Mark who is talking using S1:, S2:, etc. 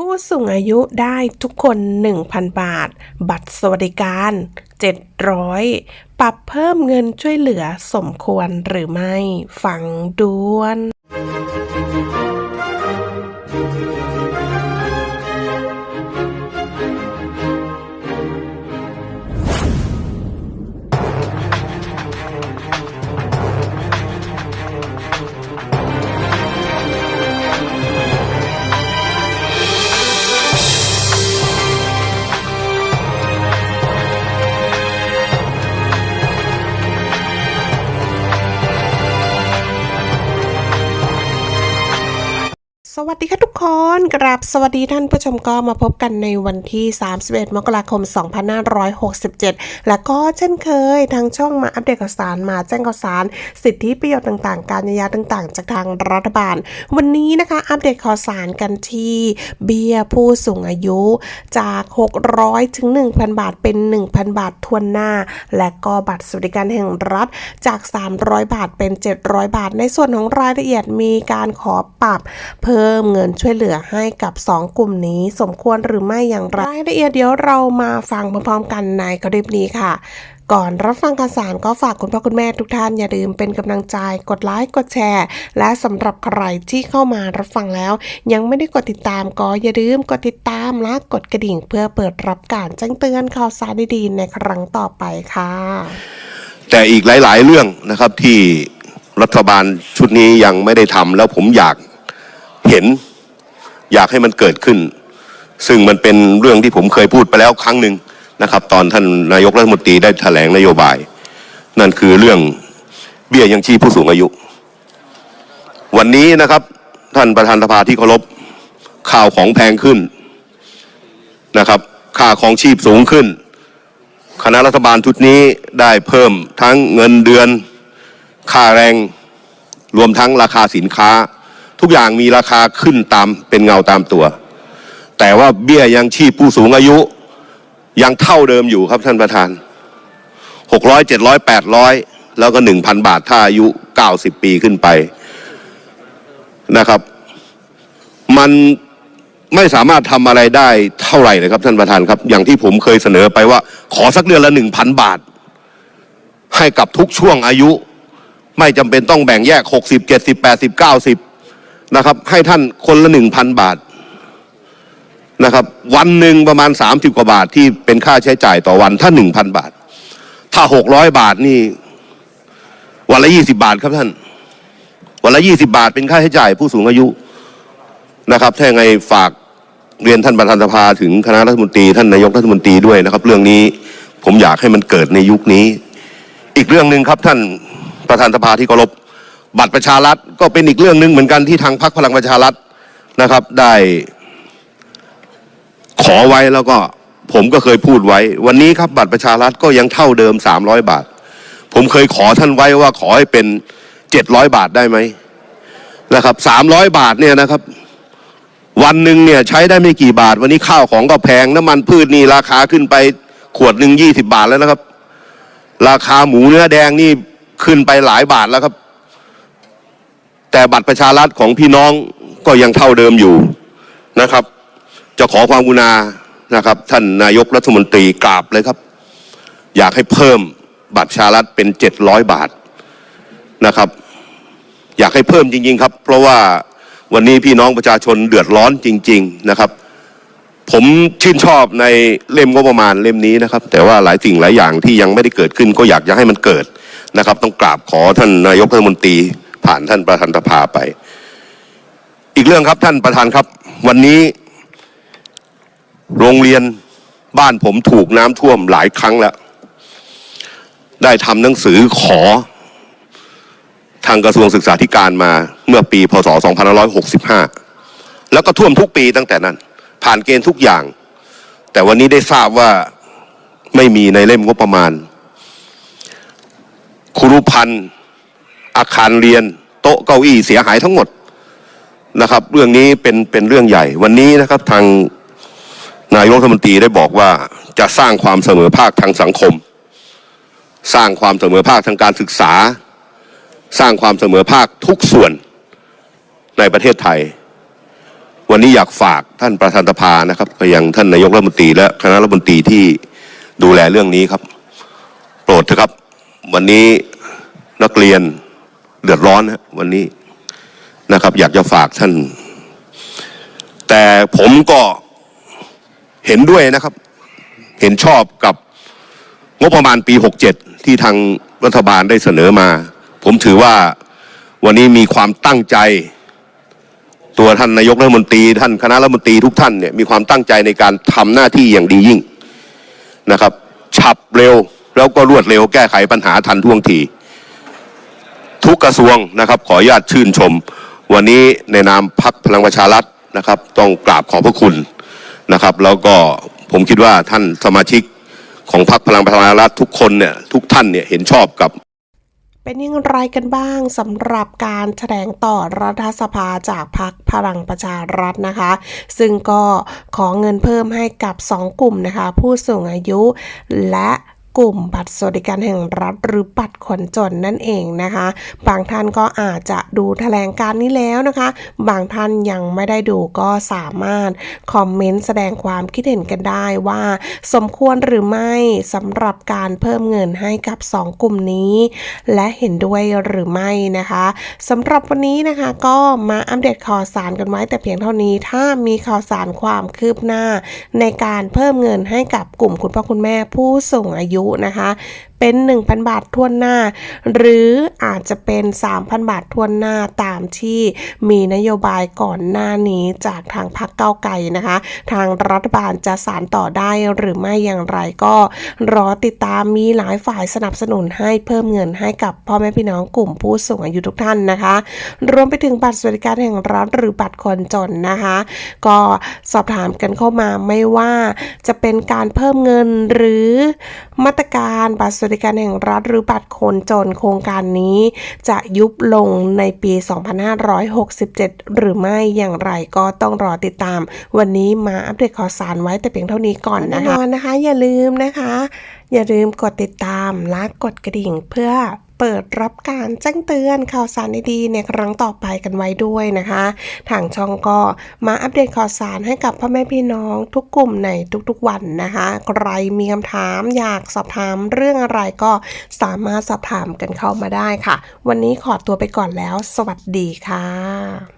S1: ผู้สูงอายุได้ทุกคน 1,000 บาท บัตรสวัสดิการ 700 ปรับเพิ่มเงินช่วยเหลือสมควรหรือไม่ ฟังด้วน สวัสดีค่ะทุกคนกราบสวัสดีท่านผู้ชมก็มาพบกันในวันที่ 31 มกราคม 2567 และก็เช่นเคยทางช่องมาอัปเดตข่าวสารมาแจ้งข่าวสาร สิทธิประโยชน์ต่างๆ การเยียวยาต่างๆ จากทางรัฐบาล วันนี้นะคะอัปเดตข่าวสารกันที่ เบี้ยผู้สูงอายุจาก 600 ถึง 1,000 บาทเป็น 1,000 บาททวนหน้า และก็บัตรสวัสดิการแห่งรัฐจาก 300 บาทเป็น 700 บาท ในส่วนของรายละเอียดมีการขอปรับเพิ่มเงินช่วยเหลือให้กับ 2 กลุ่มนี้ สมควรหรือไม่อย่างไรรายละเอียดเดี๋ยวเรามาฟังพร้อมๆกันในคลิปนี้ค่ะ ก่อนรับฟังการสารก็ฝากคุณพ่อคุณแม่ทุกท่านอย่าลืมเป็นกำลังใจกดไลค์กดแชร์ และสำหรับใครที่เข้ามารับฟังแล้ว ยังไม่ได้กดติดตามก็อย่าลืมกดติดตามและกดกระดิ่ง เพื่อเปิดรับการแจ้งเตือนข่าวสารดีๆในครั้งต่อไปค่ะ
S2: แต่อีกหลาย ๆ เรื่องนะครับที่รัฐบาลชุดนี้ยังไม่ได้ทำแล้วผมอยากเห็น อยากให้มันเกิดขึ้น ซึ่งมันเป็นเรื่องที่ผมเคยพูดไปแล้วครั้งหนึ่งนะครับ ตอนท่านนายกรัฐมนตรีได้แถลงนโยบาย นั่นคือเรื่องเบี้ยยังชีพผู้สูงอายุ วันนี้นะครับท่านประธานสภาที่เคารพข่าวของแพงขึ้นนะครับ ค่าของชีพสูงขึ้น คณะรัฐบาลชุดนี้ได้เพิ่มทั้งเงินเดือน ค่าแรง รวมทั้งราคาสินค้า ทุกอย่างมีราคาขึ้นตามเป็นเงาตามตัว แต่ว่าเบี้ยยังชีพผู้สูงอายุยังเท่าเดิมอยู่ครับท่านประธานหกร้อยเจ็ดร้อยแปดร้อยแล้วก็หนึ่งพันบาทถ้าอายุเก้าสิบปีขึ้นไปนะครับ มันไม่สามารถทำอะไรได้เท่าไหร่เลยครับท่านประธานครับ อย่างที่ผมเคยเสนอไปว่า ขอสักเดือนละหนึ่งพันบาท ให้กับทุกช่วงอายุ ไม่จำเป็นต้องแบ่งแยกหกสิบเจ็ดสิบแปดสิบเก้าสิบ นะครับ ให้ท่านคนละหนึ่งพันบาทนะครับ วันหนึ่งประมาณสามสิบกว่าบาทที่เป็นค่าใช้จ่ายต่อวันถ้าหนึ่งพันบาท ถ้าหกร้อยบาทนี่ วันละยี่สิบาทครับท่าน วันละยี่สิบาทเป็นค่าใช้จ่ายผู้สูงอายุนะครับถ้าไงฝากเรียนท่านประธานสภาถึงคณะรัฐมนตรีท่านนายกรัฐมนตรีด้วยนะครับ เรื่องนี้ผมอยากให้มันเกิดในยุคนี้ อีกเรื่องหนึ่งครับท่านประธานสภาที่เคารพ บัตรประชารัฐก็เป็นอีกเรื่องหนึ่งเหมือนกันที่ทางพรรคพลังประชารัฐนะครับ ได้ขอไว้แล้วก็ผมก็เคยพูดไว้ วันนี้ครับบัตรประชารัฐก็ยังเท่าเดิมสามร้อยบาท ผมเคยขอท่านไว้ว่าขอให้เป็นเจ็ดร้อยบาทได้ไหมนะครับสามร้อยบาทเนี่ยนะครับ วันหนึ่งเนี่ยใช้ได้ไม่กี่บาท วันนี้ข้าวของก็แพงน้ำมันพืชนี่ราคาขึ้นไปขวดหนึ่งยี่สิบาทแล้วนะครับ ราคาหมูเนื้อแดงนี่ขึ้นไปหลายบาทแล้วครับ แต่บัตรประชารัฐของพี่น้องก็ยังเท่าเดิมอยู่นะครับ จะขอความกรุณานะครับ ท่านนายกรัฐมนตรีกราบเลยครับ อยากให้เพิ่มบัตรประชารัฐเป็นเจ็ดร้อยบาทนะครับ อยากให้เพิ่มจริง ๆ ครับ เพราะว่าวันนี้พี่น้องประชาชนเดือดร้อนจริง ๆนะครับ ผมชื่นชอบในเล่มงบประมาณเล่มนี้นะครับ แต่ว่าหลายสิ่งหลายอย่างที่ยังไม่ได้เกิดขึ้น ก็อยากจะให้มันเกิดนะครับ ต้องกราบขอท่านนายกรัฐมนตรี ผ่านท่านประธานสภาไป อีกเรื่องครับท่านประธานครับ วันนี้ โรงเรียนบ้านผมถูกน้ำท่วมหลายครั้งแล้ว ได้ทำหนังสือขอ ทางกระทรวงศึกษาธิการมาเมื่อปีพศ 2565 แล้วก็ท่วมทุกปีตั้งแต่นั้น ผ่านเกณฑ์ทุกอย่าง แต่วันนี้ได้ทราบว่าไม่มีในเล่มงบประมาณ ครูรุพันธ์ อาคารเรียน โต๊ะเก้าอี้เสียหายทั้งหมดนะครับ เรื่องนี้เป็นเป็นเรื่องใหญ่ วันนี้นะครับทางนายกรัฐมนตรีได้บอกว่าจะสร้างความเสมอภาคทางสังคม สร้างความเสมอภาคทางการศึกษา สร้างความเสมอภาคทุกส่วนในประเทศไทย วันนี้อยากฝากท่านประธานสภานะครับไปยังท่านนายกรัฐมนตรีและคณะรัฐมนตรีที่ดูแลเรื่องนี้ครับ โปรดเถอะครับ วันนี้นักเรียน เดือดร้อนนะวันนี้นะครับ อยากจะฝากท่าน แต่ผมก็เห็นด้วยนะครับ เห็นชอบกับงบประมาณปี 67 ที่ทางรัฐบาลได้เสนอมา ผมถือว่าวันนี้มีความตั้งใจ ตัวท่านนายกรัฐมนตรี ท่านคณะรัฐมนตรีทุกท่านเนี่ยมีความตั้งใจในการทำหน้าที่อย่างดียิ่งนะครับ ฉับเร็วแล้วก็รวดเร็วแก้ไขปัญหาทันท่วงที ทุกกระทรวงนะครับ ขออนุญาตชื่นชม วันนี้ในนามพักพลังประชารัฐนะครับ ต้องกราบขอบพระคุณนะครับ แล้วก็ผมคิดว่าท่านสมาชิกของพักพลังประชารัฐทุกคนเนี่ยทุกท่านเนี่ยเห็นชอบกับ
S1: เป็นอย่างไรกันบ้างสำหรับการแถลงต่อรัฐสภาจากพรรคพลังประชารัฐนะคะ ซึ่งก็ขอเงินเพิ่มให้กับ 2 กลุ่มนะคะ ผู้สูงอายุและ กลุ่มบัตรสวัสดิการแห่งรัฐหรือบัตรคนจนนั่นเองนะคะ บางท่านก็อาจจะดูแถลงการนี้แล้วนะคะ บางท่านยังไม่ได้ดูก็สามารถคอมเมนต์แสดงความคิดเห็นกันได้ว่า สมควรหรือไม่สำหรับการเพิ่มเงินให้กับ 2 กลุ่มนี้ และเห็นด้วยหรือไม่นะคะสำหรับวันนี้นะคะก็มาอัปเดตข่าวสารกันไว้แต่เพียงเท่านี้ถ้ามีข่าวสารความคืบหน้า ในการเพิ่มเงินให้กับกลุ่มคุณพ่อคุณแม่ผู้สูงอายุนะคะเป็น 1,000 บาททวนหน้า หรืออาจจะเป็น 3,000 บาททวนหน้าตามที่มีนโยบายก่อนหน้านี้จากทางพรรคเก้าไกลนะคะ ทางรัฐบาลจะสารต่อได้หรือไม่อย่างไรก็รอติดตามมีหลายฝ่ายสนับสนุนให้เพิ่มเงินให้กับพ่อแม่พี่น้องกลุ่มผู้สูงอายุทุกท่านนะคะ รวมไปถึงบัตรสวัสดิการแห่งรัฐหรือบัตรคนจนนะคะ ก็สอบถามกันเข้ามาไม่ว่าจะเป็นการเพิ่มเงินหรือมาตรการบัตรสวัสดิการแห่งรัฐหรือบัตรคนจนโครงการนี้จะยุบลงในปี 2567 หรือไม่อย่างไรก็ต้องรอติดตาม วันนี้มาอัปเดตข่าวสารไว้แต่เพียงเท่านี้ก่อนนะคะแน่นอนนะคะ อย่าลืมนะคะ อย่าลืมกดติดตามและกดกระดิ่งเพื่อ เปิดรับการแจ้งเตือนข่าวสารดีๆในครั้งต่อไปกันไว้ด้วยนะคะ ทางช่องก็มาอัปเดตข่าวสารให้กับพ่อแม่พี่น้องทุกกลุ่มในทุกๆวันนะคะ ใครมีคำถามอยากสอบถามเรื่องอะไรก็สามารถสอบถามกันเข้ามาได้ค่ะ วันนี้ขอตัวไปก่อนแล้ว สวัสดีค่ะ